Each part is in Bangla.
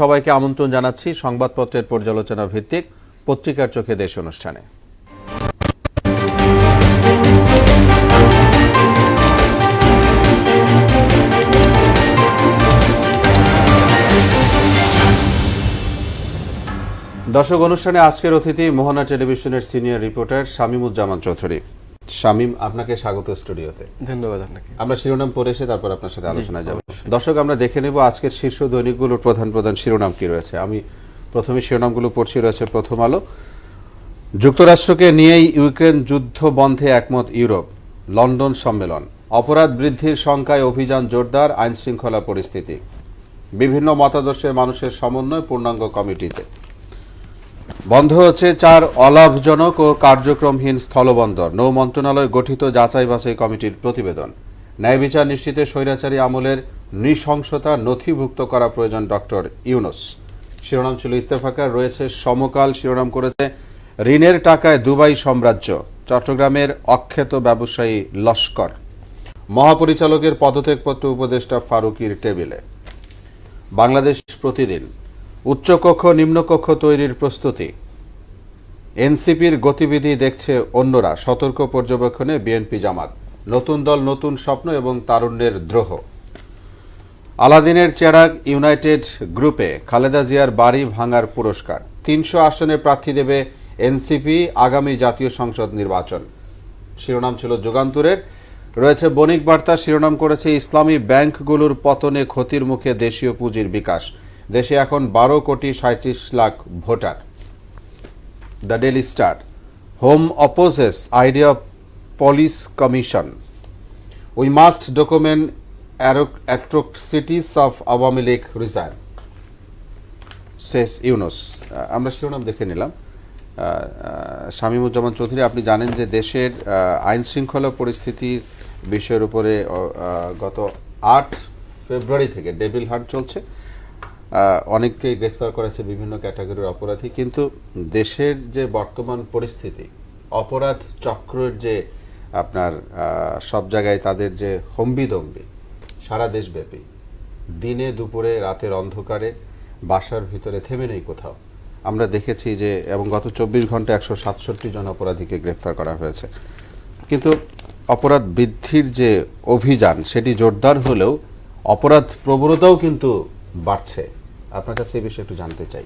সবাইকে আমন্ত্রণ জানাচ্ছি সংবাদপত্রের পর্যালোচনা ভিত্তিক পত্রিকার চোখে দেশ অনুষ্ঠানে। দর্শক অনুষ্ঠানে আজকের অতিথি মোহনা টেলিভিশনের সিনিয়র রিপোর্টার শামীমুজ্জামান চৌধুরী। শামীম আপনাকে স্বাগত স্টুডিওতে। ধন্যবাদ আপনাকে। আমরা শিরোনাম পড়ে এসে তারপর আপনার সাথে আলোচনায় যাব। দর্শক আমরা দেখে নেব আজকের শীর্ষ দৈনিকগুলোর প্রধান প্রধান শিরোনাম কি রয়েছে। আমি প্রথমে শিরোনামগুলো পড়ছি রয়েছে প্রথম আলো। যুক্তরাষ্ট্রকে নিয়েই ইউক্রেন যুদ্ধ বন্ধে একমত ইউরোপ। লন্ডন সম্মেলন। অপরাধ বৃদ্ধির শঙ্কায় অভিযান জোরদার আইন শৃঙ্খলা পরিস্থিতি। বিভিন্ন মতাদর্শের মানুষের সমন্বয় পূর্ণাঙ্গ কমিটিতে। বন্ধ হচ্ছে চার অলাভজনক ও কার্যক্রমহীন স্থলবন্দর। নৌ মন্ত্রণালয় গঠিত যাচাই বাছাই কমিটির প্রতিবেদন। ন্যায় বিচার নিশ্চিতে স্বৈরাচারী আমলের নৃশংসতা নথিভুক্ত করা প্রয়োজন ডক্টর ইউনুস। শিরোনাম ছিল ইত্তেফাকার, রয়েছে সমকাল শিরোনাম করেছে ঋণের টাকায় দুবাই সাম্রাজ্য, চট্টগ্রামের অখ্যাত ব্যবসায়ী লস্কর। মহাপরিচালকের পদত্যাগপত্র উপদেষ্টা ফারুকির টেবিলে। বাংলাদেশ প্রতিদিন উচ্চকক্ষ, নিম্নকক্ষ তৈরির প্রস্তুতি। এনসিপির গতিবিধি দেখছে অন্যরা, সতর্ক পর্যবেক্ষণে বিএনপি জামাত। নতুন দল, নতুন স্বপ্ন এবং তারুণ্যের দ্রোহ। আলাদিনের চেরাগ ইউনাইটেড গ্রুপে খালেদা জিয়ার বাড়ি ভাঙার পুরস্কার। তিনশো আসনে প্রার্থী দেবে এনসিপি আগামী জাতীয় সংসদ নির্বাচন। শিরোনাম ছিল যুগান্তরের। রয়েছে বণিক বার্তা, শিরোনাম করেছে ইসলামী ব্যাংকগুলোর পতনে ক্ষতির মুখে দেশীয় পুঁজির বিকাশ। দেশে এখন বারো কোটি সাঁত্রিশ lakh voter. The Daily Star, home opposes idea police commission. We must document atrocities of Awami League resign. শেষ ইউনুস। আমরা শিরোনাম দেখে নিলাম। শামীমুজ্জামান চৌধুরী, আপনি জানেন যে দেশের আইন শৃঙ্খলা পরিস্থিতির বিষয়ের উপরে গত আট ফেব্রুয়ারি থেকে ডেভিল হান্ট চলছে। আহ, অনেককেই গ্রেফতার করেছে বিভিন্ন ক্যাটাগরির অপরাধী কিন্তু দেশের যে বর্তমান পরিস্থিতি অপরাধ চক্রের যে আপনার সব জায়গায় তাদের যে হম্বিদম্বি সারা দেশব্যাপী দিনে দুপুরে রাতের অন্ধকারে বাসার ভিতরে থেমে নেই কোথাও। আমরা দেখেছি যে এবং গত চব্বিশ ঘণ্টা একশো সাতষট্টি জন অপরাধীকে গ্রেফতার করা হয়েছে। কিন্তু অপরাধ বৃদ্ধির যে অভিযান সেটি জোরদার হলেও অপরাধ প্রবণতাও কিন্তু বাড়ছে। আপনার কাছে এই বিষয়ে একটু জানতে চাই।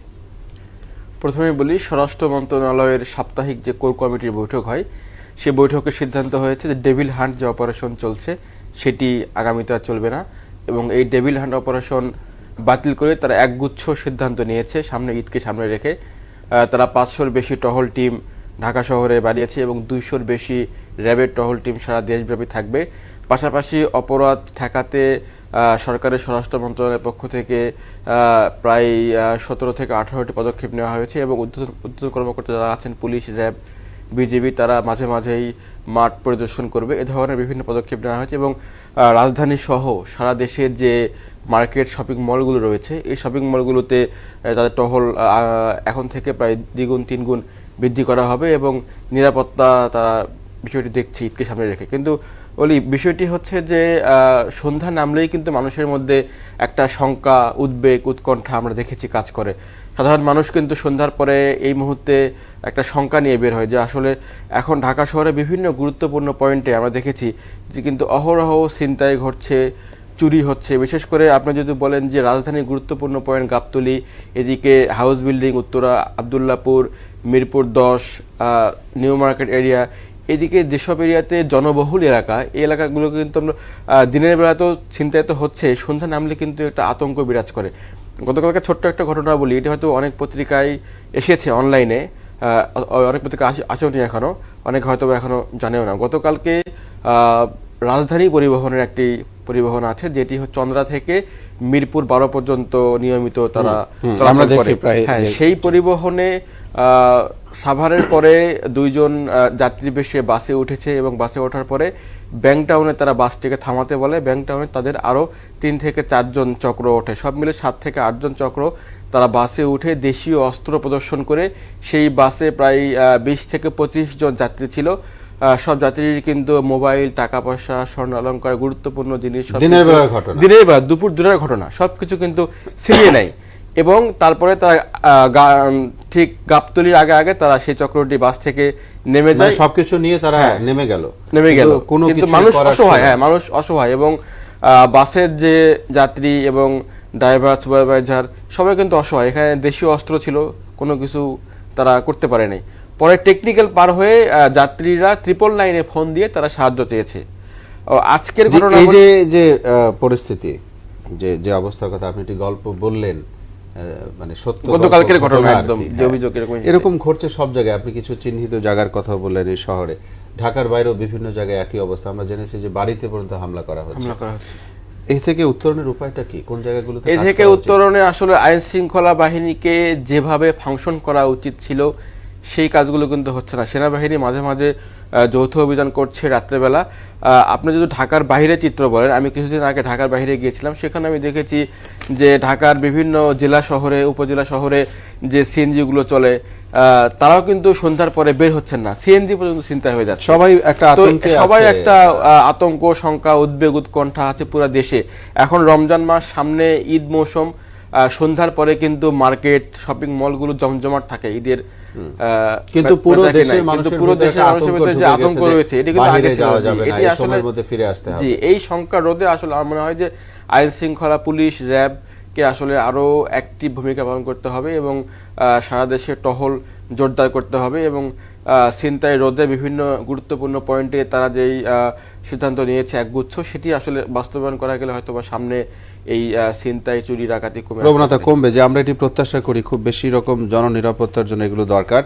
প্রথমে বলি, স্বরাষ্ট্র মন্ত্রণালয়ের সাপ্তাহিক যে কোর কমিটির বৈঠক হয়, সে বৈঠকে সিদ্ধান্ত হয়েছে যে ডেভিল হান্ট যে অপারেশন চলছে, সেটি আগামীতে আর চলবে না এবং এই ডেভিল হান্ট অপারেশন বাতিল করে তারা একগুচ্ছ সিদ্ধান্ত নিয়েছে সামনে ঈদকে সামনে রেখে। তারা পাঁচশোর বেশি টহল টিম ঢাকা শহরে বাড়িয়েছে এবং দুইশোর বেশি র্যাবের টহল টিম সারা দেশব্যাপী থাকবে। পাশাপাশি অপরাধ ঠেকাতে সরকারের স্বরাষ্ট্র মন্ত্রণালয়ের পক্ষ থেকে প্রায় সতেরো থেকে আঠারোটি পদক্ষেপ নেওয়া হয়েছে এবং উদ্যোগ কর্মকর্তা যারা আছেন, পুলিশ, র্যাব বিজেপি তারা মাঝে মাঝেই মাঠ পরিদর্শন করবে। এ ধরনের বিভিন্ন পদক্ষেপ নেওয়া হয়েছে এবং রাজধানী সহ সারা দেশের যে মার্কেট শপিং মলগুলো রয়েছে, এই শপিং মলগুলোতে তাদের টহল এখন থেকে প্রায় দ্বিগুণ, তিনগুণ বৃদ্ধি করা হবে এবং নিরাপত্তা তারা বিষয়টি দেখছি ঈদকে সামনে রেখে। কিন্তু ওলি বিষয়টি হচ্ছে যে সন্ধ্যা নামলেই কিন্তু মানুষের মধ্যে একটা শঙ্কা, উদ্বেগ, উৎকণ্ঠা আমরা দেখেছি কাজ করে। সাধারণ মানুষ কিন্তু সন্ধ্যার পরে এই মুহূর্তে একটা শঙ্কা নিয়ে বের হয় যে, আসলে এখন ঢাকা শহরে বিভিন্ন গুরুত্বপূর্ণ পয়েন্টে আমরা দেখেছি যে, কিন্তু অহরহ ছিনতাই ঘটছে, চুরি হচ্ছে। বিশেষ করে আপনি যদি বলেন যে, রাজধানীর গুরুত্বপূর্ণ পয়েন্ট গাবতলি, এদিকে হাউস বিল্ডিং উত্তরা, আবদুল্লাপুর, মিরপুর দশ নিউ মার্কেট এরিয়া এদিকে যেসব এরিয়াতে জনবহুল এলাকা এই এলাকাগুলো কিন্তু আমরা দিনের বেলা তো চিন্তায় হচ্ছে সন্ধ্যা নামলে কিন্তু একটা আতঙ্ক বিরাজ করে। গতকালকে ছোট্ট একটা ঘটনা বলি এটি হয়তো অনেক পত্রিকায় এসেছে অনলাইনে অনেক পত্রিকা আসে আসেওনি এখনও অনেক হয়তো বা এখনও জানেও না। গতকালকে আহ, রাজধানী পরিবহনের একটি পরিবহন আছে যেটি হচ্ছে চন্দ্রা থেকে মিরপুর বারো পর্যন্ত নিয়মিত তারা হ্যাঁ সেই পরিবহনে সাভারের পরে দুইজন যাত্রী বেশে বাসে উঠেছে এবং বাসে ওঠার পরে ব্যাংটাউনে তারা বাসটিকে থামাতে বলে। ব্যাংটাউনে তাদের আরও তিন থেকে চারজন চক্র ওঠে। সব মিলে সাত থেকে আটজন চক্র তারা বাসে উঠে দেশীয় অস্ত্র প্রদর্শন করে। সেই বাসে প্রায় বিশ থেকে পঁচিশ জন যাত্রী ছিল। সব যাত্রীর কিন্তু মোবাইল টাকা পয়সা স্বর্ণ অলঙ্কার গুরুত্বপূর্ণ জিনিস দিনের বেলার ঘটনা। দিনের বেলা দুপুর দূরের ঘটনা। সবকিছু কিন্তু ছিনিয়ে নেয়। এবং তারপরে তারা ঠিক গাবতলির আগে আগে তারা সেই চক্রটি বাস থেকে নেমে মানে যায়। সবকিছু নিয়ে তারা হ্যাঁ। নেমে গেল। নেমে গেল। কোনো কিন্তু মানুষ অসহায় হ্যাঁ মানুষ অসহায় এবং বাসের যে যাত্রী এবং ড্রাইভার সুপারভাইজার সবাই কিন্তু অসহায়। এখানে দেশীয় অস্ত্র ছিল কোনো কিছু তারা করতে পারেনি। পরে টেকনিক্যাল পার হয়ে যাত্রীরা ট্রিপল নাইনে ফোন দিয়ে তারা সাহায্য চেয়েছে। আজকের ঘটনা এই যে যে পরিস্থিতি যে যে অবস্থার কথা আপনি একটি গল্প বললেন মানে সত্য গতকালকের ঘটনা একদম, যে হ্যাঁ। অভিযোগ এরকম এরকম ঘটছে সব জায়গায়। আপনি কিছু চিহ্নিত জায়গার কথা বললেন এই শহরে। ঢাকার বাইরেও বিভিন্ন জায়গায় একই অবস্থা। আমরা জেনেছি যে বাড়িতে পর্যন্ত হামলা করা হচ্ছে। হামলা করা হচ্ছে। এই থেকে উত্তরণের উপায়টা কি? কোন জায়গাগুলোতে এই থেকে উত্তরণে আসলে আইন শৃঙ্খলা বাহিনীকে যেভাবে ফাংশন করা উচিত ছিল সেই কাজগুলো কিন্তু হচ্ছে না। সেনাবাহিনী মাঝে মাঝে যৌথ অভিযান করছে রাত্রেবেলা। আপনি যদি ঢাকার বাইরে চিত্র বলেন আমি কিছুদিন আগে ঢাকার বাইরে গিয়েছিলাম সেখানে আমি দেখেছি যে ঢাকার বিভিন্ন জেলা শহরে উপজেলা শহরে যে সিএনজিগুলো চলে আহ, তারাও কিন্তু সন্ধ্যার পরে বের হচ্ছেন না। সিএনজি পর্যন্ত চিন্তা হয়ে যাচ্ছে। সবাই একটা সবাই একটা আতঙ্ক শঙ্কা উদ্বেগ উৎকণ্ঠা আছে পুরো দেশে। এখন রমজান মাস সামনে ঈদ মৌসুম সন্ধ্যার পরে কিন্তু মার্কেট শপিং মলগুলো জমজমাট থাকে ঈদের কিন্তু পুরো কিন্তু পুরো একটা মানুষের ভিতরে যে আতঙ্ক রয়েছে এটি কিন্তু আগে যাওয়া যাবে না, এই সময়ের মধ্যে ফিরে আসতে হবে। জি এই সংখ্যা রোধে আসলে আমার মনে হয় যে আইন শৃঙ্খলা পুলিশ র্যাব কে আসলে আরও অ্যাক্টিভ ভূমিকা পালন করতে হবে এবং আহ, সারা দেশে টহল জোরদার করতে হবে এবং ছিনতাই রোধে বিভিন্ন গুরুত্বপূর্ণ পয়েন্টে তারা যেই সিদ্ধান্ত নিয়েছে একগুচ্ছ সেটি আসলে বাস্তবায়ন করা গেলে হয়তো বা সামনে এই ছিনতাই চুরি ডাকাতি কমে প্রবণতা কমবে। যে আমরা এটি প্রত্যাশা করি খুব বেশি রকম জননিরাপত্তার জন্য এগুলো দরকার।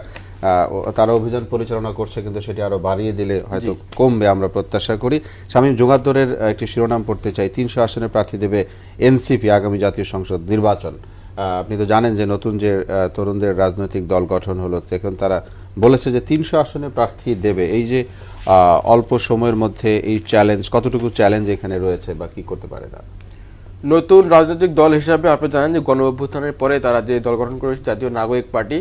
তারা অভিযান পরিচালনা করছে কিন্তু সেটি আরও বাড়িয়ে দিলে হয়তো কমবে আমরা প্রত্যাশা করি। শামীম যোগাদ্দরের একটি শিরোনাম পড়তে চাই। তিনশো আসনে প্রার্থী দেবে এনসিপি আগামী জাতীয় সংসদ নির্বাচন। আপনি তো জানেন যে নতুন যে তরুণদের রাজনৈতিক দল গঠন হলো তখন তারা বলেছে যে তিনশো আসনে প্রার্থী দেবে। এই যে অল্প সময়ের মধ্যে এই চ্যালেঞ্জ কতটুকু চ্যালেঞ্জ এখানে রয়েছে বা কি করতে পারে তারা? নতুন রাজনৈতিক দল হিসাবে আপনি জানেন যে গণ অভ্যুত্থানের পরে তারা যে দল গঠন করেছে, জাতীয় নাগরিক পার্টি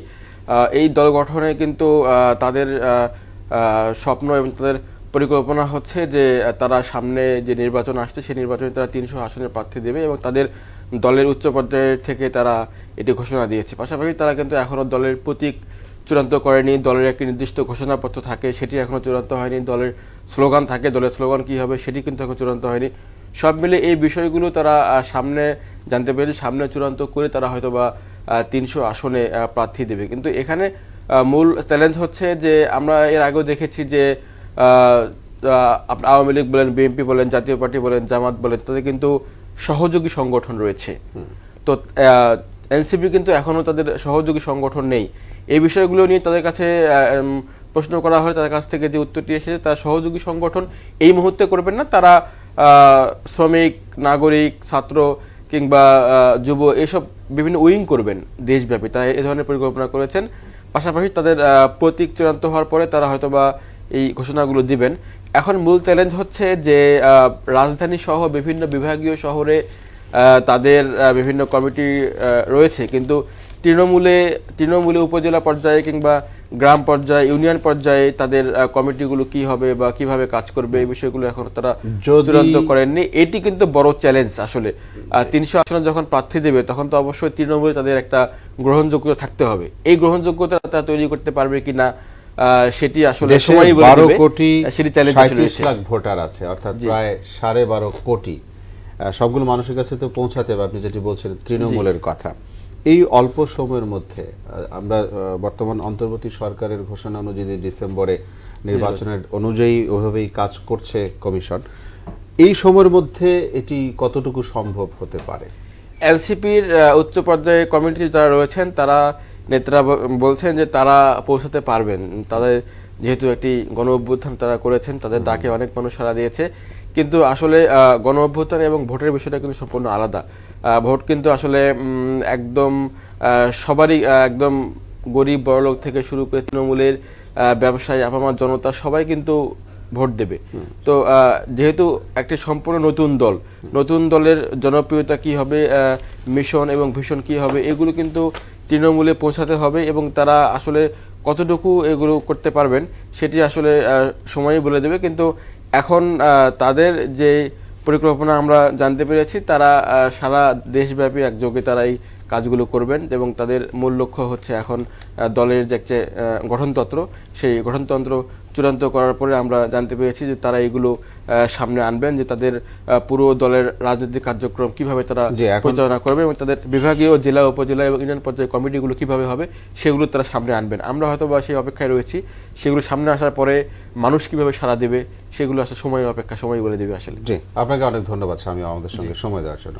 এই দল গঠনে কিন্তু তাদের স্বপ্ন এবং তাদের পরিকল্পনা হচ্ছে যে তারা সামনে যে নির্বাচন আসছে, সেই নির্বাচনে তারা তিনশো আসনের প্রার্থী দেবে এবং তাদের দলের উচ্চ পর্যায়ের থেকে তারা এটি ঘোষণা দিয়েছে। পাশাপাশি তারা কিন্তু এখনও দলের প্রতীক চূড়ান্ত করেনি দলের একটি নির্দিষ্ট ঘোষণাপত্র থাকে সেটি এখনও চূড়ান্ত হয়নি দলের স্লোগান থাকে দলের স্লোগান কি হবে সেটি কিন্তু এখন চূড়ান্ত হয়নি। সব মিলে এই বিষয়গুলো তারা সামনে জানতে পেরেছে সামনে চূড়ান্ত করে তারা হয়তো বা তিনশো আসনে প্রার্থী দেবে। কিন্তু এখানে মূল চ্যালেঞ্জ হচ্ছে যে আমরা এর আগেও দেখেছি যে আওয়ামী লীগ বলেন বিএনপি বলেন জাতীয় পার্টি বলেন জামাত বলেন তাদের কিন্তু সহযোগী সংগঠন রয়েছে। তো এনসিপি কিন্তু এখনও তাদের সহযোগী সংগঠন নেই। এই বিষয়গুলো নিয়ে তাদের কাছে প্রশ্ন করা হয়, তাদের কাছ থেকে যে উত্তরটি এসেছে, তারা সহযোগী সংগঠন এই মুহূর্তে করবেন না। তারা শ্রমিক, নাগরিক, ছাত্র কিংবা যুব, এসব বিভিন্ন উইং করবেন দেশব্যাপী। তাই এ ধরনের পরিকল্পনা করেছেন। পাশাপাশি তাদের প্রতীক চূড়ান্ত হওয়ার পরে তারা হয়তোবা এই ঘোষণাগুলো দিবেন। এখন মূল চ্যালেঞ্জ হচ্ছে যে রাজধানী সহ বিভিন্ন বিভাগীয় শহরে তাদের বিভিন্ন কমিটি রয়েছে। কিন্তু তৃণমূলে তৃণমূলে উপজেলা পর্যায়ে কিংবা গ্রাম পর্যায়ে ইউনিয়ন পর্যায়ে তাদের কমিটিগুলো কি হবে বা কীভাবে কাজ করবে এই বিষয়গুলো এখন তারা চূড়ান্ত করেননি। এটি কিন্তু বড় চ্যালেঞ্জ আসলে। তিনশো আসনে যখন প্রার্থী দেবে তখন তো অবশ্যই তৃণমূলে তাদের একটা গ্রহণযোগ্যতা থাকতে হবে। এই গ্রহণযোগ্যতা তারা তৈরি করতে পারবে কিনা আহ, সেটি আসলে সময়ই বারো কোটি সেটি চ্যালেঞ্জ লাখ ভোটার আছে অর্থাৎ প্রায় সাড়ে বারো কোটি। সবগুলো মানুষের কাছে তো পৌঁছাতে হবে আপনি যেটি বলছেন তৃণমূলের কথা। এই অল্প সময়ের মধ্যে আমরা বর্তমান অন্তর্বর্তী সরকারের ঘোষণা অনুযায়ী ডিসেম্বরে নির্বাচনের অনুযায়ী ওইভাবেই কাজ করছে কমিশন। এই সময়ের মধ্যে এটি কতটুকু সম্ভব হতে পারে? এনসিপির উচ্চ পর্যায়ে কমিটি যারা রয়েছেন তারা নেতারা বলছেন যে তারা পৌঁছাতে পারবেন। তাদের যেহেতু একটি গণ অভ্যুত্থান তারা করেছেন তাদের ডাকে অনেক মানুষ সাড়া দিয়েছে। কিন্তু আসলে গণ অভ্যুত্থান এবং ভোটের বিষয়টা কিন্তু সম্পূর্ণ আলাদা। ভোট কিন্তু আসলে একদম সবারই একদম গরিব বড়লোক থেকে শুরু করে তৃণমূলের ব্যবসায়ী আপামার জনতা সবাই কিন্তু ভোট দেবে। তো যেহেতু একটি সম্পূর্ণ নতুন দল নতুন দলের জনপ্রিয়তা কি হবে মিশন এবং ভীষণ কি হবে এগুলো কিন্তু তৃণমূলে পৌঁছাতে হবে এবং তারা আসলে কতটুকু এগুলো করতে পারবেন সেটি আসলে সময়ই বলে দেবে। কিন্তু এখন তাদের যে পরিকল্পনা আমরা জানতে পেরেছি, তারা সারা দেশব্যাপী একযোগে তারা এই কাজগুলো করবেন এবং তাদের মূল লক্ষ্য হচ্ছে এখন দলের যে একটা গঠনতন্ত্র, সেই গঠনতন্ত্র চূড়ান্ত করার পরে আমরা জানতে পেরেছি যে তারা এগুলো সামনে আনবেন যে তাদের পুরো দলের রাজনৈতিক কার্যক্রম কীভাবে তারা পরিচালনা করবে এবং তাদের বিভাগীয় জেলা উপজেলা এবং ইউনিয়ন পর্যায়ে কমিটিগুলো কীভাবে হবে সেগুলো তারা সামনে আনবেন। আমরা হয়তো বা সেই অপেক্ষায় রয়েছি। সেগুলো সামনে আসার পরে মানুষ কীভাবে সাড়া দেবে সেগুলো আসলে সময়ের অপেক্ষা সময় বলে দেবে আসলে। জি আপনাকে অনেক ধন্যবাদ স্বামী আমাদের সঙ্গে সময় দেওয়ার জন্য।